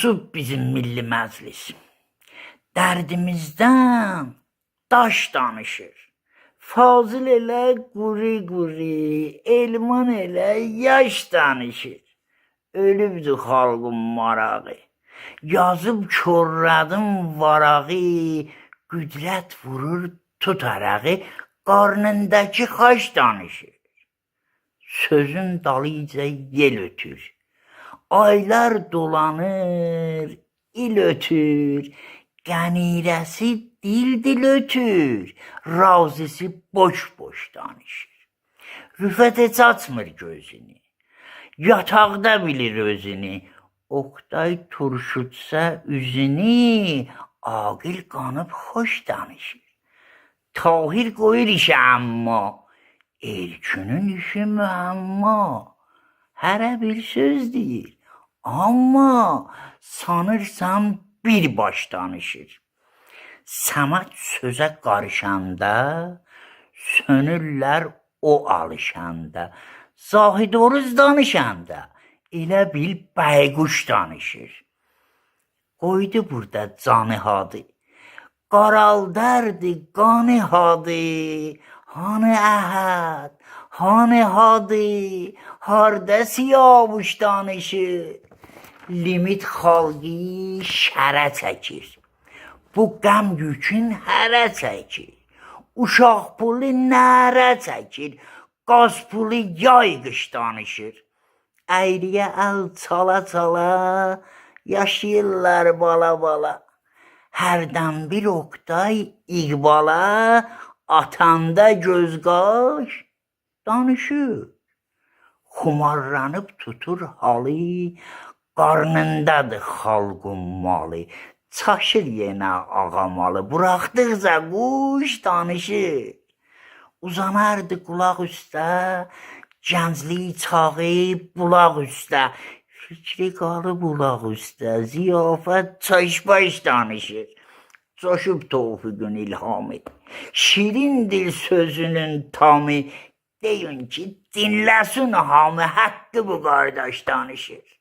Susub bizim milli məclis. Dərdimizdən daş danışır. Fazıl elə quri quri, elman elə yaş danışır. Ölübdü xalqın marağı. Yazıb körlədim varağı, qüdrət vurur tutarağı, qarnındakı xaç danışır. Sözün dalıyca yel ötür. Aylar dolanır, il ötür. Qənirəsi dil dil ötür. Razisi boş boş danışır. Rüfət heç açmır gözünü. Yataqda bilir özünü. Oktay turşutsa üzünü, aqil qanıb xoş danışır. Tahir qoyur işə amma, Erkünün işi müəmma. Hərə bir söz deyir, amma sanırsan bir baş danışır. Səmət sözə qarışanda, sönürlər o alışanda. Zahid Oruz danışanda, elə bil bəyquş danışır. Qoydu burada canı hadı. Qaraldərdi qanı hadı. Hanı əhəd, hanı hadı, harda siyavuş danışır. Limit xalqı şərə çəkir. Bu qəm yükün hərə çəkir. Uşaq pulu nərə çəkir. Qaz pulu yay qış danışır. Əyriyə əl çala çala yaşayırlar bala bala. Hərdən bir oqtay iqbala atanda göz qaş danışır. Xumarlanıb tutur halı, qarnındadır xalqın malı. Çaşır yenə ağamalı, buraxdıqca quş danışır. Uzanardı qulaq üstə, gənclik çağı bulaq üstə. Fikri qalıb bulaq üstə, ziyafət çaşbaş danışır. Coşub Tofiqin ilhamı. Şirin dil sözünün tamı. Deyin ki dinləsin hamı haqqı bu qardaş danışır.